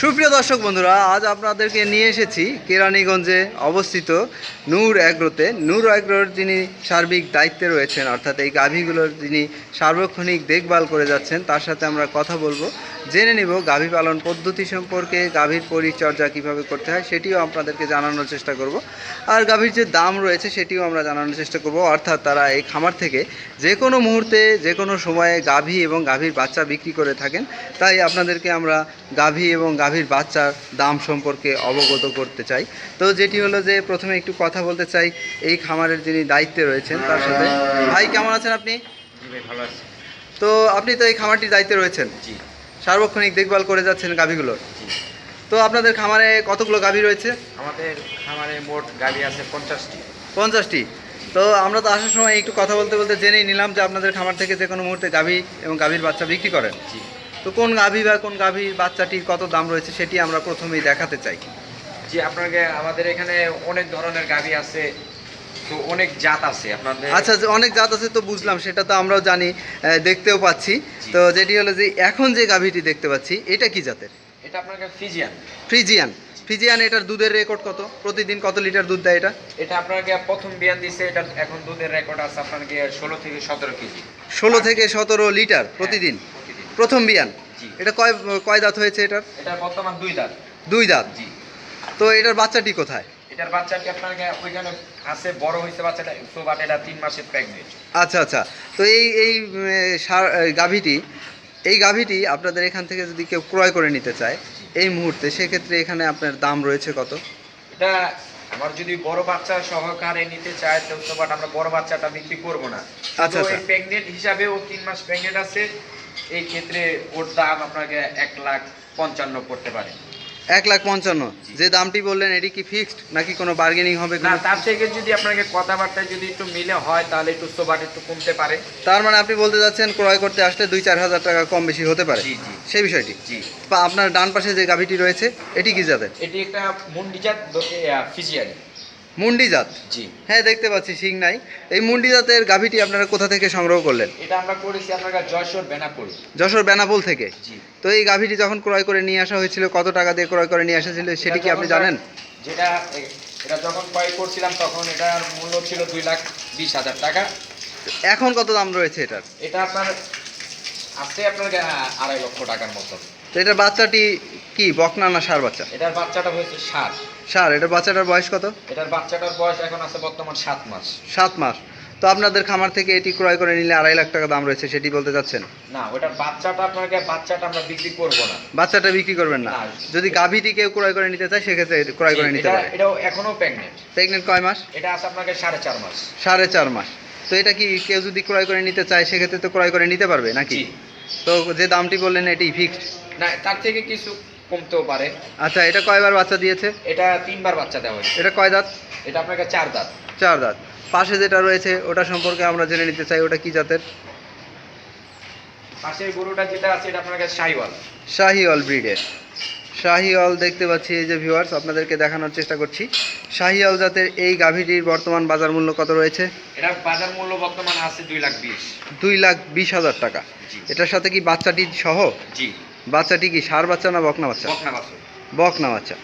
সুপ্রিয় দর্শক বন্ধুরা, আজ আপনাদেরকে নিয়ে এসেছি কেরানীগঞ্জে অবস্থিত নূর অ্যাগ্রোতে নূর অ্যাগ্রোর যিনি সার্বিক দায়িত্বে রয়েছেন, অর্থাৎ এই গাভীগুলোর যিনি সার্বক্ষণিক দেখভাল করে যাচ্ছেন, তার সাথে আমরা কথা বলব। জেনে নিব গাভী পালন পদ্ধতি সম্পর্কে গাভীর পরিচর্যা কীভাবে করতে হয় সেটিও আপনাদেরকে জানানোর চেষ্টা করব। আর গাভীর যে দাম রয়েছে সেটিও আমরা জানানোর চেষ্টা করব। অর্থাৎ তারা এই খামার থেকে যে কোনো মুহূর্তে যে কোনো সময়ে গাভী এবং গাভীর বাচ্চা বিক্রি করে থাকেন। তাই আপনাদেরকে আমরা গাভী এবং গাভীর বাচ্চার দাম সম্পর্কে অবগত করতে চাই। তো যেটি হলো যে প্রথমে একটু কথা বলতে চাই এই খামারের যিনি দায়িত্বে রয়েছেন তার সাথে। ভাই কেমন আছেন আপনি? ভালো আছি। তো আপনি তো এই খামারটির দায়িত্বে রয়েছেন। জি। সার্বক্ষণিক দেখভাল করে যাচ্ছেন গাভীগুলোর তো আপনাদের খামারে কতগুলো গাভী রয়েছে? আমাদের খামারে মোট গাড়ি আছে পঞ্চাশটি। পঞ্চাশটি। তো আমরা তো আসার সময় একটু কথা বলতে বলতে জেনেই নিলাম যে আপনাদের খামার থেকে যে কোনো মুহূর্তে গাভী এবং গাভীর বাচ্চা বিক্রি করেন। তো কোন গাভী বা কোন গাভীর বাচ্চাটির কত দাম রয়েছে সেটি আমরা প্রথমেই দেখাতে চাই। জি আপনাকে আমাদের এখানে অনেক ধরনের গাড়ি আছে। তো অনেক জাত আছে আপনাদের? আচ্ছা অনেক জাত আছে তো বুঝলাম সেটা তো আমরাও জানি দেখতেও পাচ্ছি। তো যেটি হলো যে এখন যে গাভীটি দেখতে পাচ্ছি এটা কি জাতের? এটা আপনাকে ফিজিয়ান ফ্রিজিয়ান। ফ্রিজিয়ান। এটার দুধের রেকর্ড কত? প্রতিদিন কত লিটার দুধ দেয় এটা? এটা আপনাকে প্রথম বিয়ান দিছে এটা এখন দুধের রেকর্ড আছে আপনাকে ষোলো থেকে সতেরো কেজি। ষোলো থেকে সতেরো লিটার প্রতিদিন? হ্যাঁ, প্রথম বিয়ান? এটা কয় কয় দাঁত হয়েছে এটার? এটা বর্তমান দুই দাঁত। দুই দাঁত? তো এটার বাচ্চাটি কোথায়? এটার বাচ্চাটি আপনাকে ওইখানে আছে বড় হয়েছে বাচ্চাটা তো বাট এটা তিন মাসের প্রেগনেন্ট আচ্ছা আচ্ছা। তো এই এই সার গাভীটি এই গাভীটি আপনাদের এখান থেকে যদি কেউ ক্রয় করে নিতে চায় এই মুহূর্তে সেক্ষেত্রে এখানে আপনার দাম রয়েছে কত? এটা আমার যদি বড় বাচ্চা সহকারে নিতে চায় তো বাট আমরা বড় বাচ্চাটা বিক্রি করব না। আচ্ছা, আচ্ছা। প্রেগনেন্ট হিসাবে ও তিন মাস প্রেগনেন্ট আছে। এই ক্ষেত্রে ওর দাম আপনাকে এক লাখ পঞ্চান্ন পড়তে পারে। এক লাখ পঞ্চান্ন। যে দামটি বললেন এটি কি ফিক্সড নাকি কোনো বার্গেনিং হবে? না তার থেকে যদি আপনাকে কথাবার্তা যদি একটু মিলে হয় তাহলে একটু সোবাট একটু কমতে পারে। তার মানে আপনি বলতে যাচ্ছেন ক্রয় করতে আসলে দুই চার হাজার টাকা কম বেশি হতে পারে। সেই বিষয়টি। আপনার ডান পাশে যে গাভীটি রয়েছে এটি কি যাবে এটি একটা মুন্ডিজাত ফিজিয়ালি মুন্ডি জাত। জি। হ্যাঁ দেখতে পাচ্ছি সিং নাই। এই মুন্ডি জাতের গাভীটি আপনারা কোথা থেকে সংগ্রহ করলেন? এটা আমরা করেছি আপনার জয়সর বেনাপুর। যশোর বেনাপোল থেকে? জি। তো এই গাভীটি যখন ক্রয় করে নিয়ে আসা হয়েছিল কত টাকা দিয়ে ক্রয় করে নিয়ে আসা ছিল সেটি কি আপনি জানেন? যেটা এটা যখন ক্রয় করছিলাম তখন এটার মূল্য ছিল দুই লাখ বিশ হাজার টাকা। এখন কত দাম রয়েছে এটার? এটা আপনার আছে আপনার আড়াই লক্ষ টাকার মতো। তো এটার বাচ্চাটি কি বকনা না সার বাচ্চা? এটার বাচ্চাটা হয়েছে সাত। সার এটার বাচ্চাটার বয়স কত? এটার বাচ্চাটার বয়স এখন আছে বর্তমান সাত মাস। সাত মাস। তো আপনাদের খামার থেকে এটি ক্রয় করে নিলে আড়াই লাখ টাকা দাম রয়েছে সেটি বলতে চাচ্ছেন? না ওটার বাচ্চাটা আপনাকে বাচ্চাটা আমরা বিক্রি করব না। বাচ্চাটা বিক্রি করবেন না। যদি গাভীটি কেউ ক্রয় করে নিতে চায় সেক্ষেত্রে ক্রয় করে নিতে পারে। এটাও এখনও প্রেগনেন্ট প্রেগনেন্ট কয় মাস? এটা আছে আপনাকে সাড়ে চার মাস। সাড়ে চার মাস। তো এটা কি কেউ যদি ক্রয় করে নিতে চায় সেক্ষেত্রে তো ক্রয় করে নিতে পারবে নাকি? তো যে দামটি বললেন এটি ফিক্সড না তার থেকে কিছু কমতেও পারে। আচ্ছা এটা কয়বার বাচ্চা দিয়েছে? এটা তিনবার বাচ্চা দেওয়া হয়েছে। এটা কয় দাঁত? এটা আপনাকে চার দাঁত। চার দাঁত। পাশে যেটা রয়েছে ওটা সম্পর্কে আমরা জেনে নিতে চাই ওটা কি জাতের? পাশের গরুটা যেটা আছে এটা আপনাকে সাইওয়াল শাহিওয়াল ব্রিডের। শাহিওয়াল দেখতে পাচ্ছি এই যে ভিউয়ার্স আপনাদেরকে দেখানোর চেষ্টা করছি। শাহিওয়াল জাতের এই গাভীটির বর্তমান বাজার মূল্য কত রয়েছে? এটা বাজার মূল্য বর্তমান আছে দুই লাখ বিশ। দুই লাখ বিশ হাজার টাকা। এটার সাথে কি বাচ্চাটি সহ? জি। বাচ্চাটি কি সার বাচ্চা না বকনা বাচ্চা? বকনা বকনা বাচ্চা।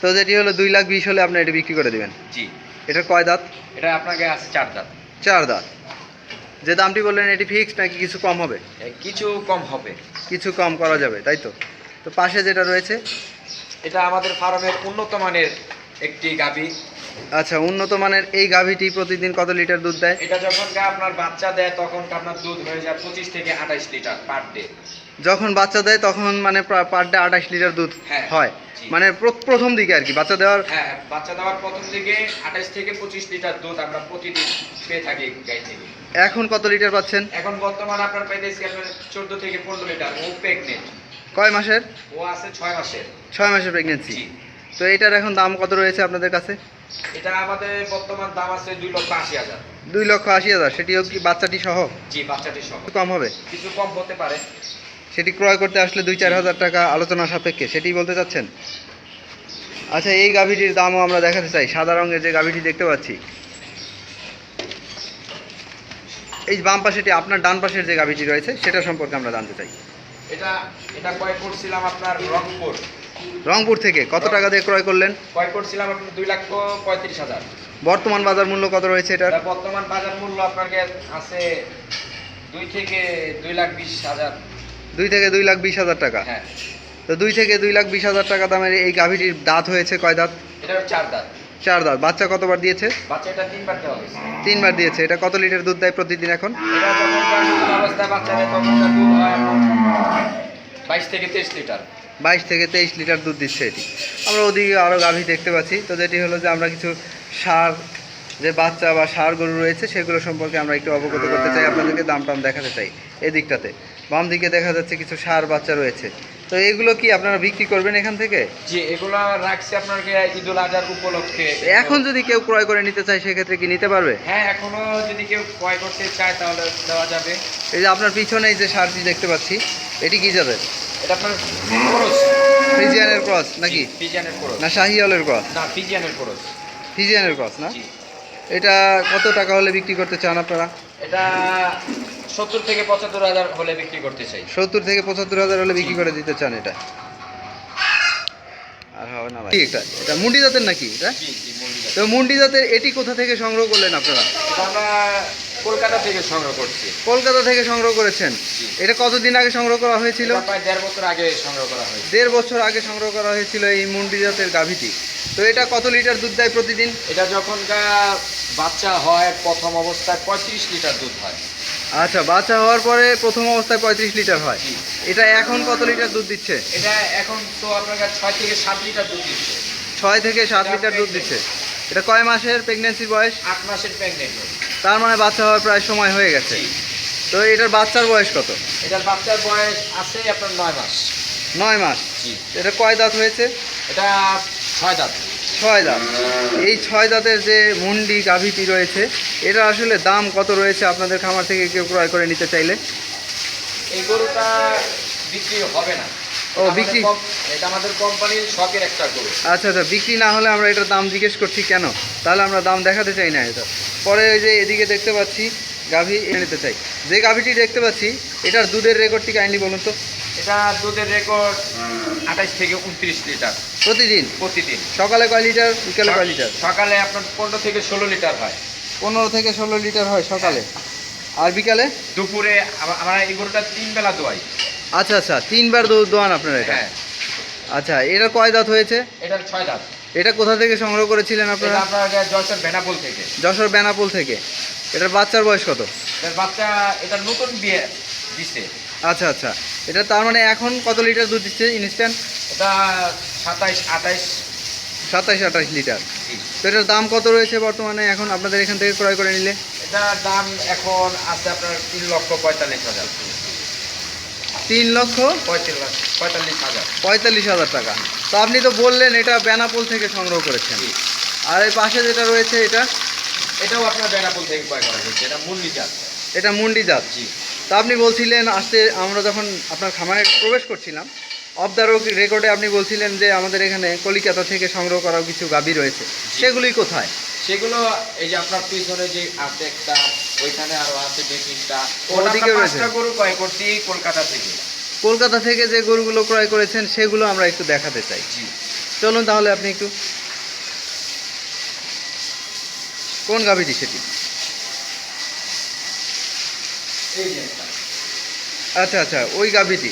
তো যেটি হলো দুই লাখ বিশ হলে আপনি এটা বিক্রি করে দেবেন? জি। এটার কয় দাঁত? এটা আপনাকে আছে চার দাঁত। চার দাঁত। যে দামটি বললেন এটি ফিক্সড নাকি কিছু কম হবে? কিছু কম হবে। কিছু কম করা যাবে তাই তো? তো পাশে যেটা রয়েছে? এটা আমাদের ফার্মের উন্নত মানের একটি গাভী আচ্ছা উন্নত মানের এই গাভীটি প্রতিদিন কত লিটার দুধ দেয়? এটা যখন গা আপনার বাচ্চা দেয় তখন আপনার দুধ হয়ে যায় পঁচিশ থেকে আঠাইশ লিটার পার ডে যখন বাচ্চা দেয় তখন মানে পার ডে আঠাশ লিটার দুধ হ্যাঁ, হয়। মানে প্রথম দিকে আর কি বাচ্চা দেওয়ার হ্যাঁ বাচ্চা দেওয়ার প্রথম দিকে আঠাইশ থেকে পঁচিশ লিটার দুধ আমরা প্রতিদিন পেয়ে থাকি গাই থেকে। এখন কত লিটার পাচ্ছেন? এখন বর্তমান আপনার পাইতেছি আপনার চোদ্দ থেকে পনেরো লিটার ও প্রেগনেন্ট কয় মাসের? ও আছে ছয় মাসের। ছয় মাসের প্রেগনেন্সি তো এটার এখন দাম কত রয়েছে আপনাদের কাছে? এটা আমাদের বর্তমান দাম আছে দুই লক্ষ আশি হাজার। দুই লক্ষ আশি হাজার সেটিও কি বাচ্চাটি সহ? জি বাচ্চাটি সহ। কম হবে? কিছু কম হতে পারে। সেটি ক্রয় করতে আসলে দুই চার হাজার টাকা আলোচনা সাপেক্ষে সেটি বলতে চাচ্ছেন? আচ্ছা এই গাভীটির দামও আমরা দেখাতে চাই। সাদা রঙের যে গাভীটি দেখতে পাচ্ছি। এই বাম পাশেটি আপনার ডান পাশের যে গাভীটি রয়েছে সেটা সম্পর্কে আমরা জানতে চাই। এটা এটা ক্রয় করছিলাম আপনার রংপুর। রংপুর থেকে কত টাকা দিয়ে ক্রয় করলেন? ক্রয় করছিলাম আপনার দুই লক্ষ পঁয়ত্রিশ হাজার। বর্তমান বাজার মূল্য কত রয়েছে এটার? এটা বর্তমান বাজার মূল্য আপনার কাছে আছে দুই থেকে দুই লাখ বিশ হাজার। দুই থেকে দুই লাখ বিশ হাজার টাকা? হ্যাঁ। তো দুই থেকে দুই লাখ বিশ হাজার টাকা দামের এই গাভীটির দাঁত হয়েছে কয় দাঁত? এটা চার দাঁত। চার দাঁত। বাচ্চা কতবার দিয়েছে? বাচ্চাটা তিনবার দেওয়া হয়েছে। তিনবার দিয়েছে। এটা কত লিটার দুধ দেয় প্রতিদিন এখন? এটা যখন অবস্থায় বাচ্চা নেয় তখন দুধ হয় বাইশ থেকে তেইশ লিটার। বাইশ থেকে তেইশ লিটার দুধ দিচ্ছে এটি। আমরা ওদিকে আরও গাভী দেখতে পাচ্ছি। তো যেটি হলো যে আমরা কিছু সার যে বাচ্চা বা সার গরু রয়েছে সেগুলো সম্পর্কে আমরা একটু অবগত করতে চাই আপনাদেরকে দাম টাম দেখাতে চাই এই দিকটাতে। বাম দিকে দেখা যাচ্ছে কিছু সার বাচ্চা রয়েছে। তো এগুলো কি আপনারা বিক্রি করবেন এখান থেকে? জি এগুলো রাখছি আপনাকে ঈদুল আজহার উপলক্ষে। এখন যদি কেউ ক্রয় করে নিতে চায় সেক্ষেত্রে কি নিতে পারবে? হ্যাঁ এখনও যদি কেউ ক্রয় করতে চায় তাহলে দেওয়া যাবে। এই যে আপনার পিছনেই যে সারটি দেখতে পাচ্ছি এটি কি যাবে? এটা আপনার খরচ ফিজিয়ানের ক্রস নাকি? পিজিয়ানের খরচ না শাহিওয়ালের ক্রস? না পিজিয়ানের খরচ ফিজিয়ানের ক্রস না? এটা কত টাকা হলে বিক্রি করতে চান আপনারা? এটা সত্তর থেকে পঁচাত্তর হাজার হলে বিক্রি করতে চাই। সত্তর থেকে পঁচাত্তর হাজার হলে বিক্রি করে দিতে চান এটা? আর হবে না ভাই। এটা এটা মুন্ডি জাতের নাকি এটা? তো মুন্ডি জাতের এটি কোথা থেকে সংগ্রহ করলেন আপনারা? আমরা কলকাতা থেকে সংগ্রহ করছি। কলকাতা থেকে সংগ্রহ করেছেন? এটা কতদিন আগে সংগ্রহ করা হয়েছিল? প্রায় দেড় বছর আগে সংগ্রহ করা হয়েছে। দেড় বছর আগে সংগ্রহ করা হয়েছিল এই মুন্ডি জাতের গাভীটি। তো এটা কত লিটার দুধ দেয় প্রতিদিন? এটা যখন বাচ্চা হয় প্রথম অবস্থায় পঁয়ত্রিশ লিটার দুধ হয়। আচ্ছা বাচ্চা হওয়ার পরে প্রথম অবস্থায় পঁয়ত্রিশ লিটার হয়। এটা এখন কত লিটার দুধ দিচ্ছে? এটা এখন তো আপনার কাছে ছয় থেকে সাত লিটার দুধ দিচ্ছে। ছয় থেকে সাত লিটার দুধ দিচ্ছে। এটা কয় মাসের প্রেগনেন্সির বয়স? আট মাসের প্রেগনেন্ট তার মানে বাচ্চা হওয়ার প্রায় সময় হয়ে গেছে। তো এটার বাচ্চার বয়স কত? এটার বাচ্চার বয়স আছে আপনার নয় মাস। নয় মাস? এটা কয় দাঁত হয়েছে? এটা ছয় দাঁত। ছয় দাঁত। এই ছয় দাঁতের যে মুন্ডি গাভীটি রয়েছে এটা আসলে দাম কত রয়েছে? আপনাদের খামার থেকে কেউ ক্রয় করে নিতে চাইলে? এই গরুটা বিক্রি হবে না। ও, বিক্রি- এটা আমাদের কোম্পানির শখের একটা গরু। আচ্ছা আচ্ছা বিক্রি না হলে আমরা এটার দাম জিজ্ঞেস করছি কেন? তাহলে আমরা দাম দেখাতে চাই না এটা। পরে ওই যে এদিকে দেখতে পাচ্ছি গাভী এনে নিতে চাই। যে গাভীটি দেখতে পাচ্ছি এটার দুধের রেকর্ডটি কাইন্ডলি বলুন তো? এটা দুধের রেকর্ড আঠাশ থেকে উনত্রিশ লিটার। প্রতিদিন? প্রতিদিন। সকালে কয় লিটার বিকালে কয় লিটার? সকালে আপনার পনেরো থেকে ষোলো লিটার হয়। পনেরো থেকে ষোলো লিটার হয় সকালে? আর বিকালে? দুপুরে আমরা এই গরুটা তিন বেলা দোয়াই। আচ্ছা আচ্ছা তিনবার দুধ দোয়ান আপনারা এটা? হ্যাঁ। আচ্ছা এটা কয় দাঁত হয়েছে? এটার ছয় দাঁত। এটা কোথা থেকে সংগ্রহ করেছিলেন আপনারা? আপনার জয়সর বেনাপোল থেকে। যশোর বেনাপোল থেকে। এটার বাচ্চার বয়স কত? এটার বাচ্চা এটা নতুন বিয়ে দিছে আচ্ছা আচ্ছা। এটা তার মানে এখন কত লিটার দুধ দিচ্ছে ইনস্ট্যান্ট? এটা সাতাইশ আঠাইশ। সাতাইশ আঠাইশ লিটার। তো এটার দাম কত রয়েছে বর্তমানে? এখন আপনাদের এখান থেকে ক্রয় করে নিলে? এটার দাম এখন আছে আপনার তিন লক্ষ পঁয়তাল্লিশ হাজার। তিন লক্ষ পঁয়তাল্লিশ পঁয়তাল্লিশ হাজার। পঁয়তাল্লিশ হাজার টাকা। তো আপনি তো বললেন এটা বেনাপোল থেকে সংগ্রহ করেছেন। আর এই পাশে যেটা রয়েছে এটা? এটাও আপনার বেনাপোল থেকে ক্রয় করা হয়েছে। এটা মুন্ডি জাত। এটা মুন্ডি জাত। জি। তা আপনি বলছিলেন আসতে আমরা যখন আপনার খামারে প্রবেশ করছিলাম অফ দ্য রেকর্ডে আপনি বলছিলেন যে আমাদের এখানে কলিকাতা থেকে সংগ্রহ করা কিছু গাবি রয়েছে। সেগুলি কোথায়? সেগুলো এই যে আপনার পিছনে যে আছে একটা ওইখানে আরও আছে ওদিকে রয়েছে? পাঁচটা গরু ক্রয় করছি কলকাতা থেকে। কলকাতা থেকে যে গরুগুলো ক্রয় করেছেন সেগুলো আমরা একটু দেখাতে চাই। জি। চলুন তাহলে আপনি একটু কোন গাভিটি সেটি। আচ্ছা আচ্ছা ওই গাভিটি?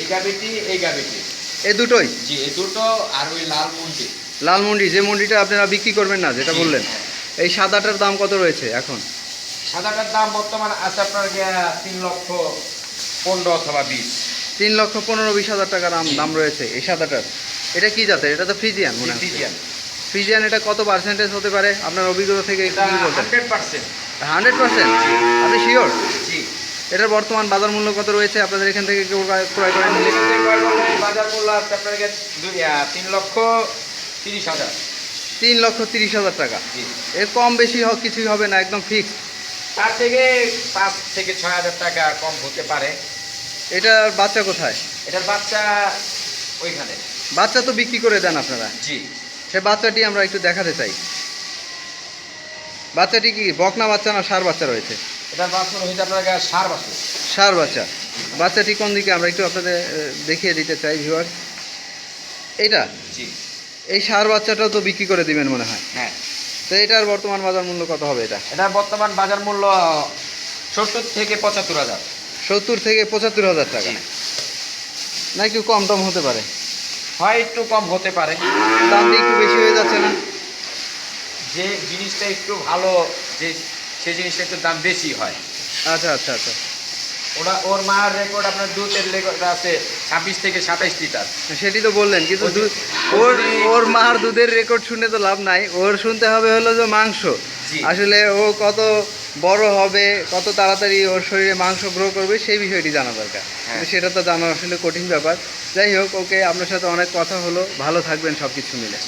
এই গাবিটি এই গাবিটি এই দুটোই? জি এই দুটো আর ওই লাল মুন্ডি। লাল মুন্ডি যে মুন্ডিটা আপনারা বিক্রি করবেন না যেটা বললেন এই সাদাটার দাম কত রয়েছে এখন? সাদাটার দাম বর্তমান আছে আপনার তিন লক্ষ পনেরো অথবা বিশ। তিন লক্ষ পনেরো বিশ হাজার টাকা দাম দাম রয়েছে এই সাদাটার। এটা কি জাতের? এটা তো ফ্রিজিয়ান মনে ফিজিয়ান ফ্রিজিয়ান এটা কত পার্সেন্টেজ হতে পারে? আপনার অভিজ্ঞতা থেকে হান্ড্রেড পার্সেন্ট। Hundred percent? আপনি শিওর জি। এটার বর্তমান বাজার মূল্য কত রয়েছে? আপনাদের এখান থেকে কেউ ক্রয় ক্রয় করে নিলে। আমাদের এখান থেকে ক্রয় করলে বাজার মূল্য আছে আপনার তিন লক্ষ তিরিশ হাজার। তিন লক্ষ তিরিশ হাজার টাকা। এর কম বেশি হোক কিছুই হবে না একদম ফিক্সড তার থেকে পাঁচ থেকে ছয় হাজার টাকা কম হতে পারে। এটার বাচ্চা কোথায়? এটার বাচ্চা ওইখানে। বাচ্চা তো বিক্রি করে দেন আপনারা। জি। সে বাচ্চাটি আমরা একটু দেখাতে চাই। বাচ্চাটি কি বকনা বাচ্চা না সার বাচ্চা রয়েছে? এটার বাচ্চা হইতে আপনার সার বাছুর সার বাচ্চা। বাচ্চাটি কোন দিকে আমরা একটু আপনাদের দেখিয়ে দিতে চাই ভিউয়ার এটা জি। এই সার বাচ্চাটাও তো বিক্রি করে দিবেন মনে হয়। হ্যাঁ। তো এটার বর্তমান বাজার মূল্য কত হবে এটা? এটার বর্তমান বাজার মূল্য সত্তর থেকে পঁচাত্তর হাজার। সত্তর থেকে পঁচাত্তর হাজার টাকা। না একটু কম টম হতে পারে। হয় একটু কম হতে পারে। দামটা একটু বেশি হয়ে যাচ্ছে না? যে জিনিসটা একটু ভালো যে সেই জিনিসটা একটু দাম বেশি হয়। আচ্ছা আচ্ছা আচ্ছা। ওরা ওর মার রেকর্ড আপনার দুধের রেকর্ড আছে ছাব্বিশ থেকে সাতাইশ লিটার। সেটি তো বললেন কিন্তু দুধ- ওর ওর মার দুধের রেকর্ড শুনে তো লাভ নাই। ওর শুনতে হবে হলো যে মাংস। আসলে ও কত বড় হবে কত তাড়াতাড়ি ওর শরীরে মাংস গ্রহ করবে সেই বিষয়টি জানা দরকার। হ্যাঁ। সেটা তো জানা আসলে কঠিন ব্যাপার। যাই হোক ওকে আপনার সাথে অনেক কথা হলো। ভালো থাকবেন সব কিছু মিলে